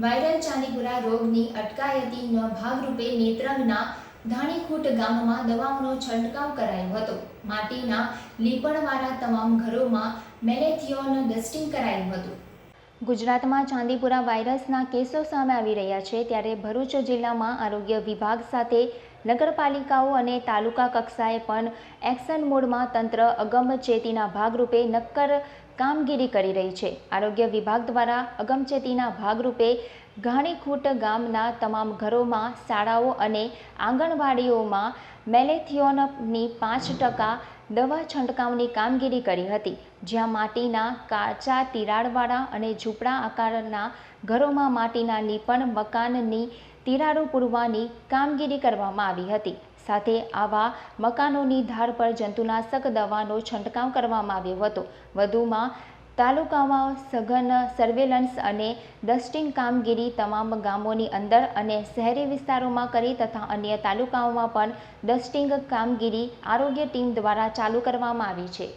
Viral Chandipura રોગની અટકાયતીના ભાગરૂપે નેત્રંગના ધાણીખૂટ ગામમાં દવાઓનો છંટકાવ કરાયો હતો. માટીના લીપણવાળા તમામ ઘરોમાં મેલેથિયોન ડસ્ટિંગ કરાયું હતું. ગુજરાતમાં ચાંદીપુરા વાયરસના કેસો સામે આવી રહ્યા છે ત્યારે ભરૂચ જિલ્લામાં આરોગ્ય વિભાગ સાથે નગરપાલિકાઓ અને તાલુકા કક્ષાએ પણ એક્શન મોડમાં તંત્ર અગમચેતીના ભાગરૂપે નક્કર કામગીરી કરી રહી છે. આરોગ્ય વિભાગ દ્વારા અગમચેતીના ભાગરૂપે ઘાણીખૂટ ગામના તમામ ઘરોમાં શાળાઓ અને આંગણવાડીઓમાં મેલેથિયોનની પાંચ ટકા દવા છંટકાવની કામગીરી કરી હતી, જ્યાં માટીના કાચા તિરાડવાળા અને ઝૂંપડા આકારના ઘરોમાં માટીના લીપણ મકાનની તિરાડો પૂરવાની કામગીરી કરવામાં આવી હતી. સાથે આવા મકાનોની ધાર પર જંતુનાશક દવાનો છંટકાવ કરવામાં આવ્યો હતો. વધુમાં તાલુકામાં સઘન સર્વેલન્સ અને ડસ્ટિંગ કામગીરી તમામ ગામોની અંદર અને શહેરી વિસ્તારોમાં કરી તથા અન્ય તાલુકાઓમાં પણ ડસ્ટિંગ કામગીરી આરોગ્ય ટીમ દ્વારા ચાલુ કરવામાં આવી છે.